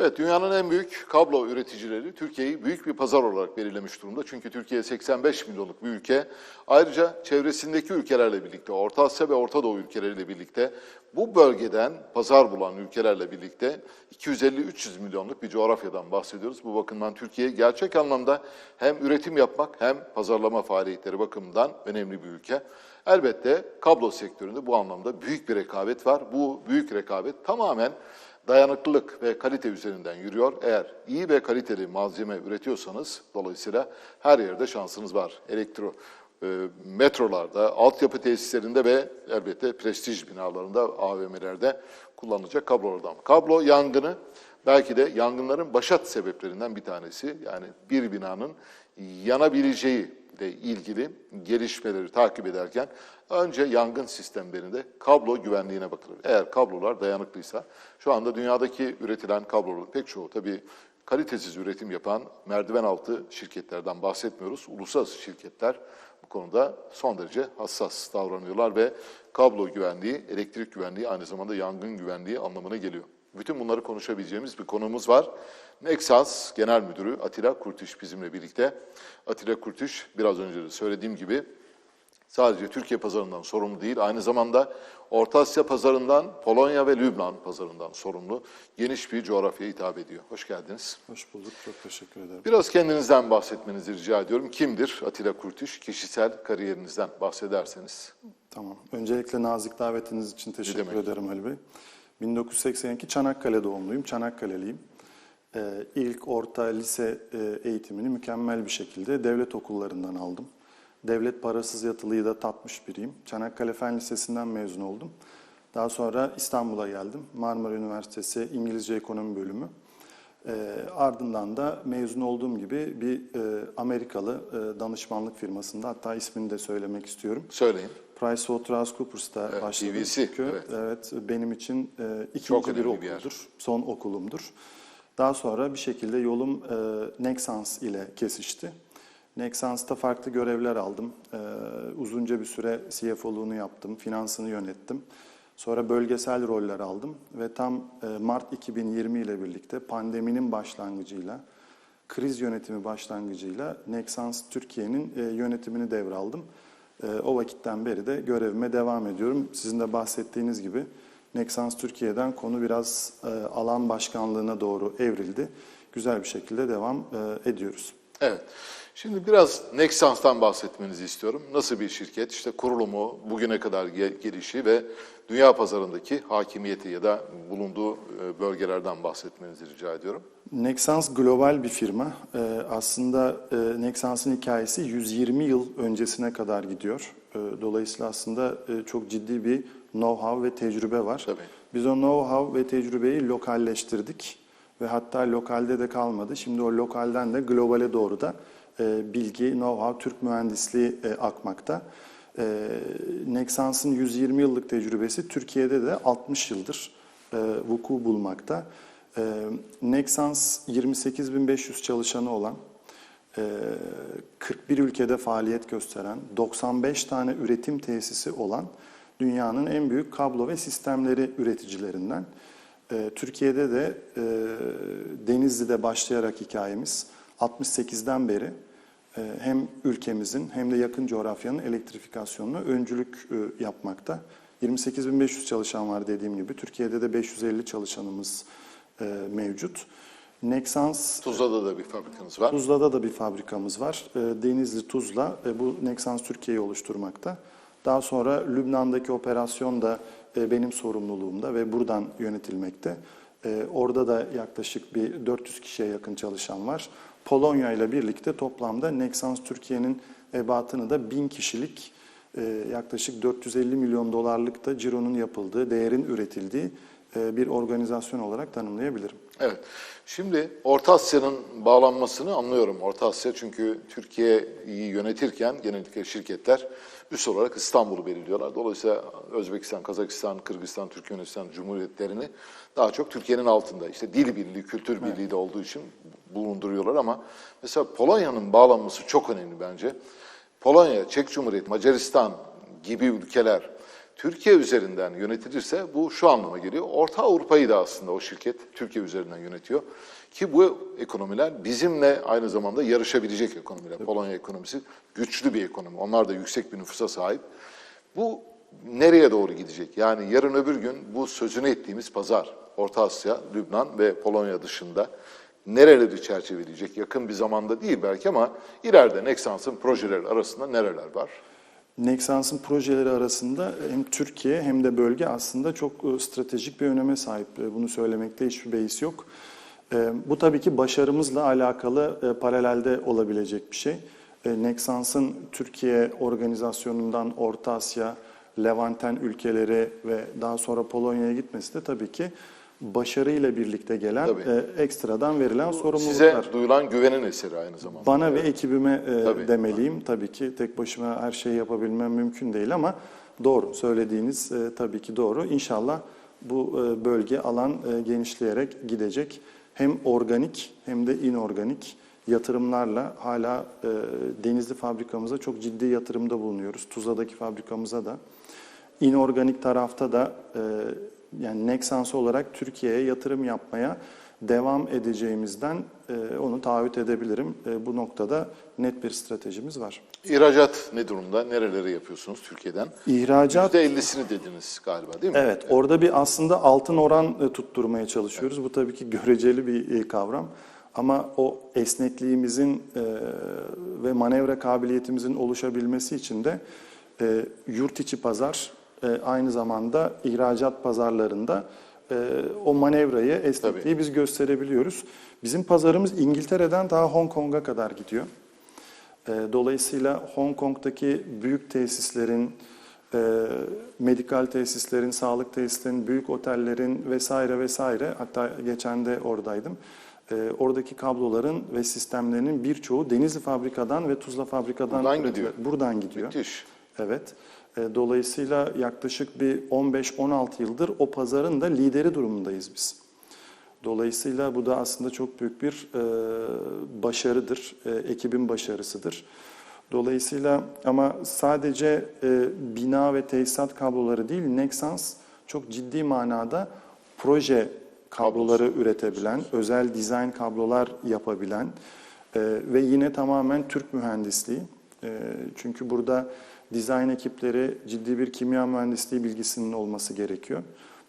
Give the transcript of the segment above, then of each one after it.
Evet, dünyanın en büyük kablo üreticileri Türkiye'yi büyük bir pazar olarak belirlemiş durumda. Çünkü Türkiye 85 milyonluk bir ülke. Ayrıca çevresindeki ülkelerle birlikte, Orta Asya ve Orta Doğu ülkeleriyle birlikte bu bölgeden pazar bulan ülkelerle birlikte 250-300 milyonluk bir coğrafyadan bahsediyoruz. Bu bakımdan Türkiye gerçek anlamda hem üretim yapmak hem pazarlama faaliyetleri bakımından önemli bir ülke. Elbette kablo sektöründe bu anlamda büyük bir rekabet var. Bu büyük rekabet tamamen dayanıklılık ve kalite üzerinden yürüyor. Eğer iyi ve kaliteli malzeme üretiyorsanız dolayısıyla her yerde şansınız var. Elektro e, metrolarda, altyapı tesislerinde ve elbette prestij binalarında, AVM'lerde kullanılacak kablolardan. Kablo yangını belki de yangınların başat sebeplerinden bir tanesi. Yani bir binanın yanabileceği ile ilgili gelişmeleri takip ederken önce yangın sistemlerinde kablo güvenliğine bakılır. Eğer kablolar dayanıklıysa, şu anda dünyadaki üretilen kabloların pek çoğu tabii kalitesiz üretim yapan merdiven altı şirketlerden bahsetmiyoruz. Uluslararası şirketler bu konuda son derece hassas davranıyorlar ve kablo güvenliği, elektrik güvenliği aynı zamanda yangın güvenliği anlamına geliyor. Bütün bunları konuşabileceğimiz bir konumuz var. Nexans Genel Müdürü Atilla Kurtiş bizimle birlikte. Atilla Kurtiş biraz önce de söylediğim gibi sadece Türkiye pazarından sorumlu değil, aynı zamanda Orta Asya pazarından, Polonya ve Lübnan pazarından sorumlu geniş bir coğrafyaya hitap ediyor. Hoş geldiniz. Hoş bulduk, çok teşekkür ederim. Biraz kendinizden bahsetmenizi rica ediyorum. Kimdir Atilla Kurtiş? Kişisel kariyerinizden bahsederseniz. Tamam. Öncelikle nazik davetiniz için teşekkür ederim Ali Bey. 1982 Çanakkale doğumluyum, Çanakkale'liyim. Ee, ilk, orta, lise e, eğitimini mükemmel bir şekilde devlet okullarından aldım. Devlet parasız yatılıyı da tatmış biriyim. Çanakkale Fen Lisesi'nden mezun oldum. Daha sonra İstanbul'a geldim. Marmara Üniversitesi İngilizce Ekonomi Bölümü. Ee, ardından da mezun olduğum gibi bir e, Amerikalı e, danışmanlık firmasında, hatta ismini de söylemek istiyorum. Söyleyin. PricewaterhouseCoopers'ta Evet, başladım. PwC, Çünkü evet. evet. benim için e, ikinci bir önemli bir okuldur, son okulumdur. Daha sonra bir şekilde yolum e, Nexans ile kesişti. Nexans'ta farklı görevler aldım. E, uzunca bir süre CFO'luğunu yaptım, finansını yönettim. Sonra bölgesel roller aldım ve tam e, Mart 2020 ile birlikte pandeminin başlangıcıyla, kriz yönetimi başlangıcıyla Nexans Türkiye'nin e, yönetimini devraldım. E, o vakitten beri de görevime devam ediyorum. Sizin de bahsettiğiniz gibi Nexans Türkiye'den konu biraz alan başkanlığına doğru evrildi. Güzel bir şekilde devam ediyoruz. Evet. Şimdi biraz Nexans'tan bahsetmenizi istiyorum. Nasıl bir şirket? İşte kurulumu, bugüne kadar ge- gelişi ve dünya pazarındaki hakimiyeti ya da bulunduğu e, bölgelerden bahsetmenizi rica ediyorum. Nexans global bir firma. Ee, aslında e, Nexans'ın hikayesi 120 yıl öncesine kadar gidiyor. Ee, dolayısıyla aslında e, çok ciddi bir know-how ve tecrübe var. Tabii. Biz o know-how ve tecrübeyi lokalleştirdik ve hatta lokalde de kalmadı. Şimdi o lokalden de globale doğru da e, bilgi, know-how, Türk mühendisliği e, akmakta. E, Nexans'ın 120 yıllık tecrübesi Türkiye'de de 60 yıldır e, vuku bulmakta. E, Nexans 28.500 çalışanı olan, e, 41 ülkede faaliyet gösteren, 95 tane üretim tesisi olan dünyanın en büyük kablo ve sistemleri üreticilerinden. E, Türkiye'de de e, Denizli'de başlayarak hikayemiz 68'den beri e, hem ülkemizin hem de yakın coğrafyanın elektrifikasyonuna öncülük e, yapmakta. 28.500 çalışan var dediğim gibi. Türkiye'de de 550 çalışanımız e, mevcut. Nexans Tuzla'da da bir fabrikanız var. Tuzla'da da bir fabrikamız var. E, Denizli Tuzla bu Nexans Türkiye'yi oluşturmakta. Daha sonra Lübnan'daki operasyon da benim sorumluluğumda ve buradan yönetilmekte. Orada da yaklaşık bir 400 kişiye yakın çalışan var. Polonya ile birlikte toplamda Nexans Türkiye'nin ebatını da 1000 kişilik e, yaklaşık 450 milyon dolarlık da cironun yapıldığı, değerin üretildiği e, bir organizasyon olarak tanımlayabilirim. Evet. Şimdi Orta Asya'nın bağlanmasını anlıyorum. Orta Asya çünkü Türkiye'yi yönetirken genellikle şirketler üst olarak İstanbul'u belirliyorlar. Dolayısıyla Özbekistan, Kazakistan, Kırgızistan, Türkmenistan Cumhuriyetlerini daha çok Türkiye'nin altında. İşte dil birliği, kültür birliği de olduğu için bulunduruyorlar ama mesela Polonya'nın bağlanması çok önemli bence. Polonya, Çek Cumhuriyeti, Macaristan gibi ülkeler Türkiye üzerinden yönetilirse bu şu anlama geliyor. Orta Avrupa'yı da aslında o şirket Türkiye üzerinden yönetiyor. Ki bu ekonomiler bizimle aynı zamanda yarışabilecek ekonomiler. Polonya ekonomisi güçlü bir ekonomi. Onlar da yüksek bir nüfusa sahip. Bu nereye doğru gidecek? Yani yarın öbür gün bu sözünü ettiğimiz pazar, Orta Asya, Lübnan ve Polonya dışında nereleri çerçeveleyecek? Yakın bir zamanda değil belki ama ileride Nexans'ın projeleri arasında nereler var? Nexans'ın projeleri arasında hem Türkiye hem de bölge aslında çok e, stratejik bir öneme sahip. E, Bunu söylemekte hiçbir beis yok. E, Bu tabii ki başarımızla alakalı paralelde olabilecek bir şey. Nexans'ın Türkiye organizasyonundan Orta Asya, Levanten ülkeleri ve daha sonra Polonya'ya gitmesi de tabii ki başarıyla birlikte gelen Tabii. e, ekstradan verilen sorumluluklar. Size duyulan güvenin eseri aynı zamanda. Bana ve ekibime e, Tabii. demeliyim. Tabii ki tek başıma her şeyi yapabilmem mümkün değil ama doğru söylediğiniz e, tabii ki doğru. İnşallah bu e, bölge alan e, genişleyerek gidecek. Hem organik hem de inorganik yatırımlarla hala e, Denizli fabrikamıza çok ciddi yatırımda bulunuyoruz. Tuzla'daki fabrikamıza da. İnorganik tarafta da e, yani Nexans olarak Türkiye'ye yatırım yapmaya devam edeceğimizden e, onu taahhüt edebilirim. E, bu noktada net bir stratejimiz var. İhracat ne durumda? Nereleri yapıyorsunuz Türkiye'den? İhracat %50'sini dediniz galiba değil mi? Evet, orada bir aslında altın oran e, tutturmaya çalışıyoruz. Bu tabii ki göreceli bir e, kavram. Ama o esnekliğimizin e, ve manevra kabiliyetimizin oluşabilmesi için de e, yurt içi pazar e, aynı zamanda ihracat pazarlarında e, o manevrayı, esnekliği biz gösterebiliyoruz. Bizim pazarımız İngiltere'den daha Hong Kong'a kadar gidiyor. E, Dolayısıyla Hong Kong'daki büyük tesislerin, e, medikal tesislerin, sağlık tesislerin, büyük otellerin vesaire vesaire hatta geçen de oradaydım. E, Oradaki kabloların ve sistemlerinin birçoğu Denizli fabrikadan ve Tuzla fabrikadan Buradan gidiyor. Buradan gidiyor. Müthiş. Evet. E, Dolayısıyla yaklaşık bir 15-16 yıldır o pazarın da lideri durumundayız biz. Dolayısıyla bu da aslında çok büyük bir e, başarıdır, e, ekibin başarısıdır. Dolayısıyla ama sadece e, bina ve tesisat kabloları değil, Nexans çok ciddi manada proje kabloları üretebilen, özel dizayn kablolar yapabilen e, ve yine tamamen Türk mühendisliği. E, çünkü burada dizayn ekipleri ciddi bir kimya mühendisliği bilgisinin olması gerekiyor.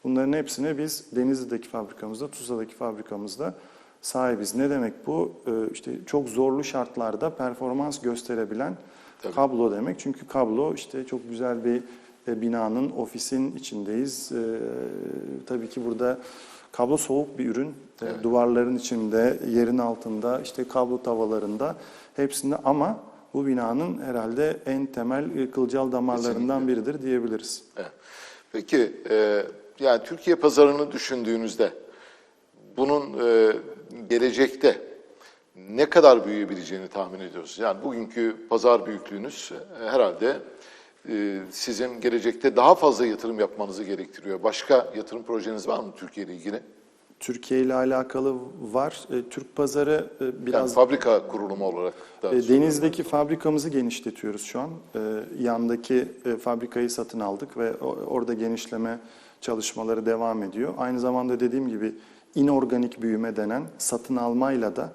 Bunların hepsine biz Denizli'deki fabrikamızda, Tuzla'daki fabrikamızda sahibiz. Ne demek bu? Ee, işte çok zorlu şartlarda performans gösterebilen Tabii. kablo demek. Çünkü kablo işte çok güzel bir e, binanın, ofisin içindeyiz. Ee, tabii ki burada kablo soğuk bir ürün. Evet. Duvarların içinde, yerin altında, işte kablo tavalarında hepsinde ama bu binanın herhalde en temel e, kılcal damarlarından biridir diyebiliriz. Evet. Peki e, yani Türkiye pazarını düşündüğünüzde bunun e, gelecekte ne kadar büyüyebileceğini tahmin ediyorsunuz? Yani bugünkü pazar büyüklüğünüz herhalde sizin gelecekte daha fazla yatırım yapmanızı gerektiriyor. Başka yatırım projeniz var mı Türkiye ile ilgili? Türkiye ile alakalı var. E, Türk pazarı e, Yani biraz fabrika kurulumu olarak e, denizdeki fabrikamızı genişletiyoruz şu an. E, Yandaki e, fabrikayı satın aldık ve o- orada genişleme çalışmaları devam ediyor. Aynı zamanda dediğim gibi inorganik büyüme denen satın almayla da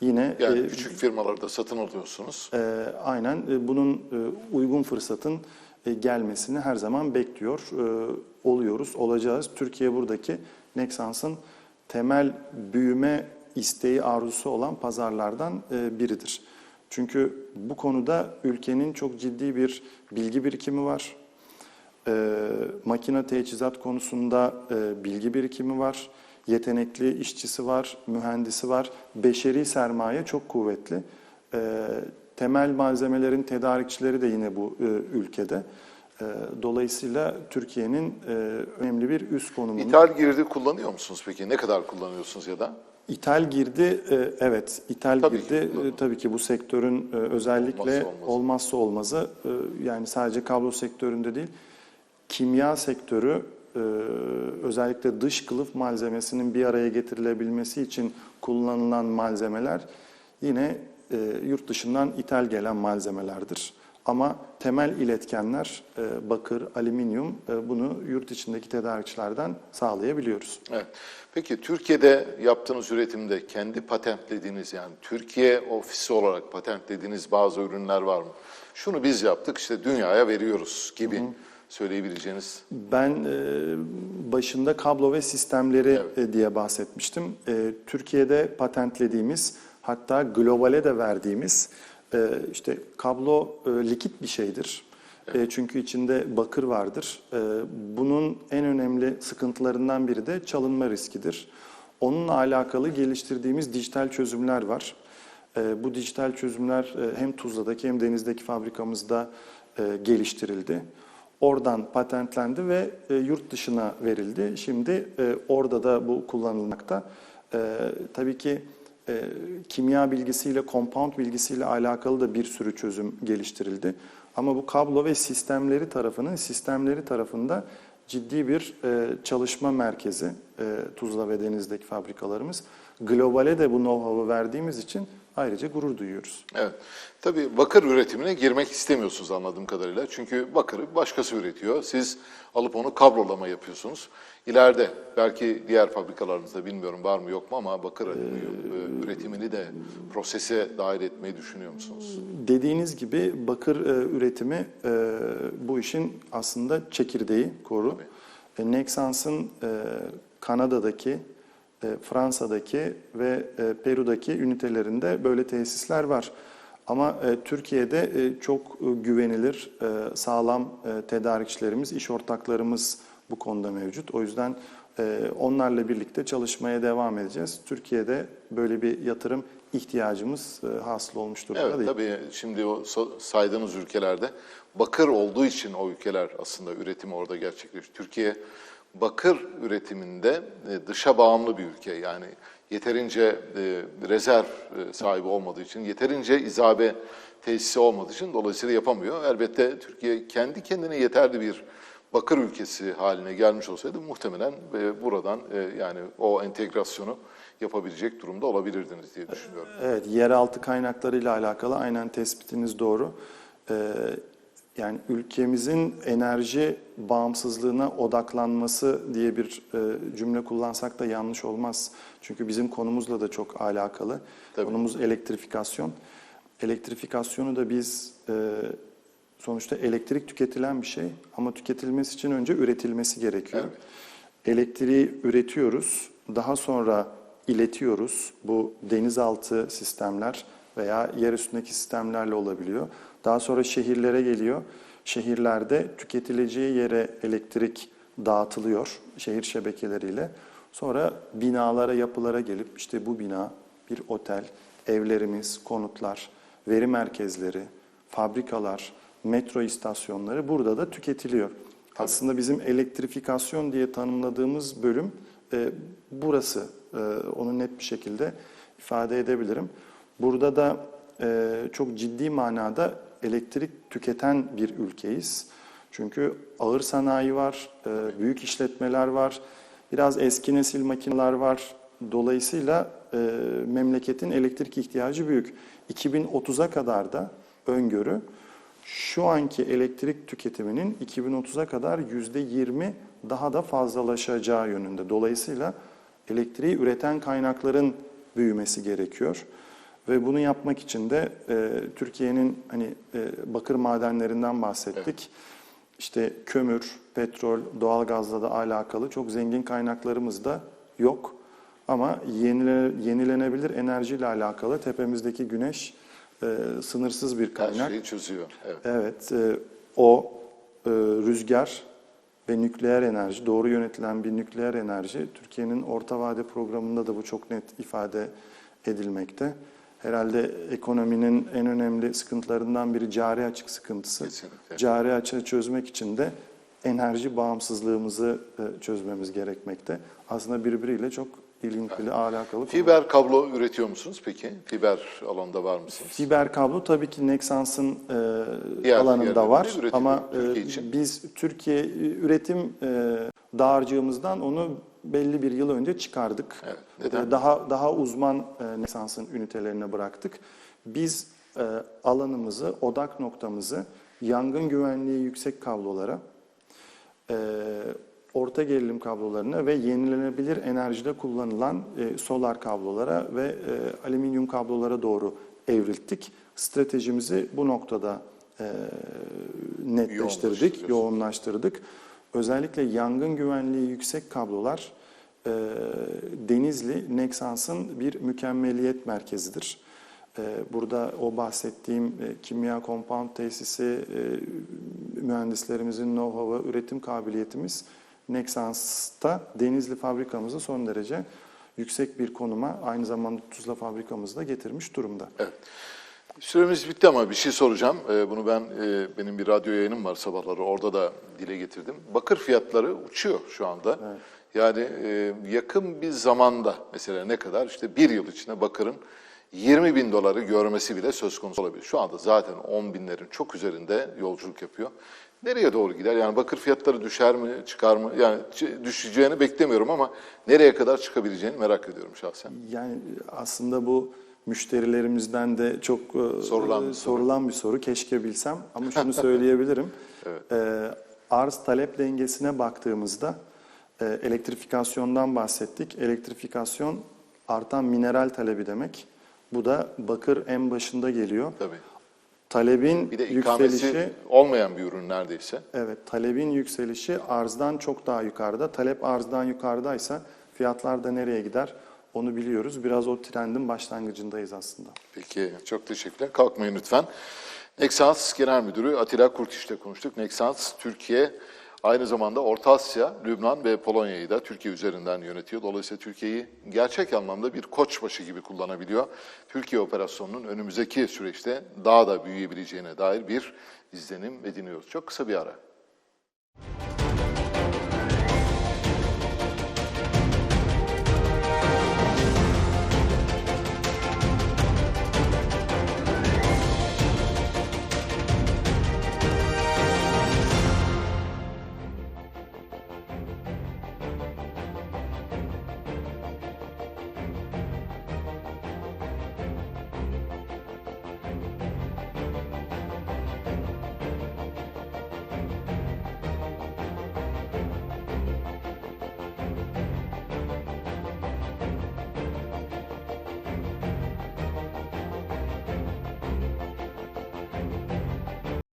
yine yani e, küçük firmaları da satın alıyorsunuz. e, aynen e, bunun e, uygun fırsatın e, gelmesini her zaman bekliyor e, oluyoruz, olacağız. Türkiye buradaki Nexans'ın temel büyüme isteği, arzusu olan pazarlardan e, biridir. Çünkü bu konuda ülkenin çok ciddi bir bilgi birikimi var. E, makine teçhizat konusunda e, bilgi birikimi var. Yetenekli işçisi var, mühendisi var. Beşeri sermaye çok kuvvetli. E, temel malzemelerin tedarikçileri de yine bu e, ülkede. E, dolayısıyla Türkiye'nin e, önemli bir üst konumunda. İthal girdi kullanıyor musunuz peki? Ne kadar kullanıyorsunuz ya da? İthal girdi, e, evet ithal Tabii ki, girdi. E, Tabii ki bu sektörün özellikle Olmazsa olmazı. olmazsa olmazı. Yani sadece kablo sektöründe değil, kimya sektörü özellikle dış kılıf malzemesinin bir araya getirilebilmesi için kullanılan malzemeler yine yurt dışından ithal gelen malzemelerdir. Ama temel iletkenler e, bakır, alüminyum e, bunu yurt içindeki tedarikçilerden sağlayabiliyoruz. Evet. Peki Türkiye'de yaptığınız üretimde kendi patentlediğiniz yani Türkiye ofisi olarak patentlediğiniz bazı ürünler var mı? Şunu biz yaptık işte dünyaya veriyoruz gibi söyleyebileceğiniz. Ben e, başında kablo ve sistemleri e, diye bahsetmiştim. E, Türkiye'de patentlediğimiz hatta globale de verdiğimiz e, işte kablo e, likit bir şeydir. E, çünkü içinde bakır vardır. E, bunun en önemli sıkıntılarından biri de çalınma riskidir. Onunla alakalı geliştirdiğimiz dijital çözümler var. E, bu dijital çözümler e, hem Tuzla'daki hem denizdeki fabrikamızda e, geliştirildi. Oradan patentlendi ve e, yurt dışına verildi. Şimdi e, orada da bu kullanılmakta. E, tabii ki e, kimya bilgisiyle, compound bilgisiyle alakalı da bir sürü çözüm geliştirildi. Ama bu kablo ve sistemleri tarafının, sistemleri tarafında ciddi bir e, çalışma merkezi e, Tuzla ve Deniz'deki fabrikalarımız. Globale de bu know-how'u verdiğimiz için ayrıca gurur duyuyoruz. Evet. Tabii bakır üretimine girmek istemiyorsunuz anladığım kadarıyla. Çünkü bakırı başkası üretiyor. Siz alıp onu kablolama yapıyorsunuz. İleride belki diğer fabrikalarınızda bilmiyorum var mı yok mu ama bakır alüminyum e, üretimini de prosese dahil etmeyi düşünüyor musunuz? Dediğiniz gibi bakır e, üretimi e, bu işin aslında çekirdeği, koru. E, Nexans'ın e, Kanada'daki, Fransa'daki ve e, Peru'daki ünitelerinde böyle tesisler var. Ama e, Türkiye'de e, çok e, güvenilir, e, sağlam e, tedarikçilerimiz, iş ortaklarımız bu konuda mevcut. O yüzden e, onlarla birlikte çalışmaya devam edeceğiz. Türkiye'de böyle bir yatırım ihtiyacımız e, hasıl olmuş durumda Evet değil. tabii şimdi o saydığınız ülkelerde bakır olduğu için o ülkeler aslında üretimi orada gerçekleşiyor. Türkiye bakır üretiminde e, dışa bağımlı bir ülke. Yani yeterince e, rezerv e, sahibi olmadığı için, yeterince izabe tesisi olmadığı için dolayısıyla yapamıyor. Elbette Türkiye kendi kendine yeterli bir bakır ülkesi haline gelmiş olsaydı muhtemelen buradan yani o entegrasyonu yapabilecek durumda olabilirdiniz diye düşünüyorum. Evet, yeraltı kaynaklarıyla alakalı aynen tespitiniz doğru. Yani ülkemizin enerji bağımsızlığına odaklanması diye bir e, cümle kullansak da yanlış olmaz. Çünkü bizim konumuzla da çok alakalı. Tabii. Konumuz elektrifikasyon. Elektrifikasyonu da biz e, sonuçta elektrik tüketilen bir şey ama tüketilmesi için önce üretilmesi gerekiyor. Elektriği üretiyoruz, daha sonra iletiyoruz. Bu denizaltı sistemler veya yer üstündeki sistemlerle olabiliyor. Daha sonra şehirlere geliyor. Şehirlerde tüketileceği yere elektrik dağıtılıyor şehir şebekeleriyle. Sonra binalara, yapılara gelip işte bu bina bir otel, evlerimiz, konutlar, veri merkezleri, fabrikalar, metro istasyonları burada da tüketiliyor. Aslında bizim elektrifikasyon diye tanımladığımız bölüm e, burası. E, onu net bir şekilde ifade edebilirim. Burada da e, çok ciddi manada elektrik tüketen bir ülkeyiz. Çünkü ağır sanayi var, e, büyük işletmeler var, biraz eski nesil makineler var. Dolayısıyla e, memleketin elektrik ihtiyacı büyük. 2030'a kadar da öngörü şu anki elektrik tüketiminin 2030'a kadar %20 daha da fazlalaşacağı yönünde. Dolayısıyla elektriği üreten kaynakların büyümesi gerekiyor. Ve bunu yapmak için de e, Türkiye'nin hani e, bakır madenlerinden bahsettik. İşte kömür, petrol, doğalgazla da alakalı çok zengin kaynaklarımız da yok. Ama yenile, yenilenebilir enerjiyle alakalı tepemizdeki güneş e, sınırsız bir Her kaynak. şeyi çözüyor. Evet. Evet, e, o e, rüzgar ve nükleer enerji, doğru yönetilen bir nükleer enerji, Türkiye'nin orta vade programında da bu çok net ifade edilmekte. Herhalde ekonominin en önemli sıkıntılarından biri cari açık sıkıntısı. Kesinlikle. Cari açığı çözmek için de enerji bağımsızlığımızı e, çözmemiz gerekmekte. Aslında birbiriyle çok ilintili, alakalı konular. Fiber kablo üretiyor musunuz peki? Fiber alanında var mısınız? Fiber kablo tabii ki Nexans'ın e, Diğer alanında var ama Türkiye e, için. biz Türkiye üretim e, dağarcığımızdan onu belli bir yıl önce çıkardık. Evet, neden? E, Daha daha uzman e, Nexans'ın ünitelerine bıraktık. Biz e, alanımızı, odak noktamızı yangın güvenliği yüksek kablolara, e, orta gerilim kablolarına ve yenilenebilir enerjide kullanılan solar kablolara ve alüminyum kablolara doğru evrilttik. Stratejimizi bu noktada netleştirdik, yoğunlaştırdık. Özellikle yangın güvenliği yüksek kablolar e, Denizli Nexans'ın bir mükemmeliyet merkezidir. E, Burada o bahsettiğim e, kimya compound tesisi, e, mühendislerimizin know-how'ı, üretim kabiliyetimiz Nexans'ta Denizli fabrikamızı son derece yüksek bir konuma aynı zamanda Tuzla fabrikamızı da getirmiş durumda. Evet. Süremiz bitti ama bir şey soracağım. Ee, bunu ben, e, benim bir radyo yayınım var sabahları, orada da dile getirdim. Bakır fiyatları uçuyor şu anda. Yani e, yakın bir zamanda mesela ne kadar? İşte bir yıl içinde bakırın 20 bin doları görmesi bile söz konusu olabilir. Şu anda zaten 10 binlerin çok üzerinde yolculuk yapıyor. Nereye doğru gider? Yani bakır fiyatları düşer mi, çıkar mı? Yani düşeceğini beklemiyorum ama nereye kadar çıkabileceğini merak ediyorum şahsen. Yani aslında bu müşterilerimizden de çok e, Sorulan bir e, soru. sorulan bir soru. Keşke bilsem ama şunu söyleyebilirim. E, arz talep dengesine baktığımızda e, elektrifikasyondan bahsettik. Elektrifikasyon artan mineral talebi demek. Bu da bakır en başında geliyor. Tabii. Talebin Bir de yükselişi olmayan bir ürün neredeyse. Evet, talebin yükselişi arzdan çok daha yukarıda. Talep arzdan yukarıdaysa fiyatlar da nereye gider onu biliyoruz. Biraz o trendin başlangıcındayız aslında. Peki, çok teşekkürler. Kalkmayın lütfen. Nexans Genel Müdürü Atilla Kurtiş'le konuştuk. Nexans, Türkiye aynı zamanda Orta Asya, Lübnan ve Polonya'yı da Türkiye üzerinden yönetiyor. Dolayısıyla Türkiye'yi gerçek anlamda bir koçbaşı gibi kullanabiliyor. Türkiye operasyonunun önümüzdeki süreçte daha da büyüyebileceğine dair bir izlenim ediniyoruz. Çok kısa bir ara.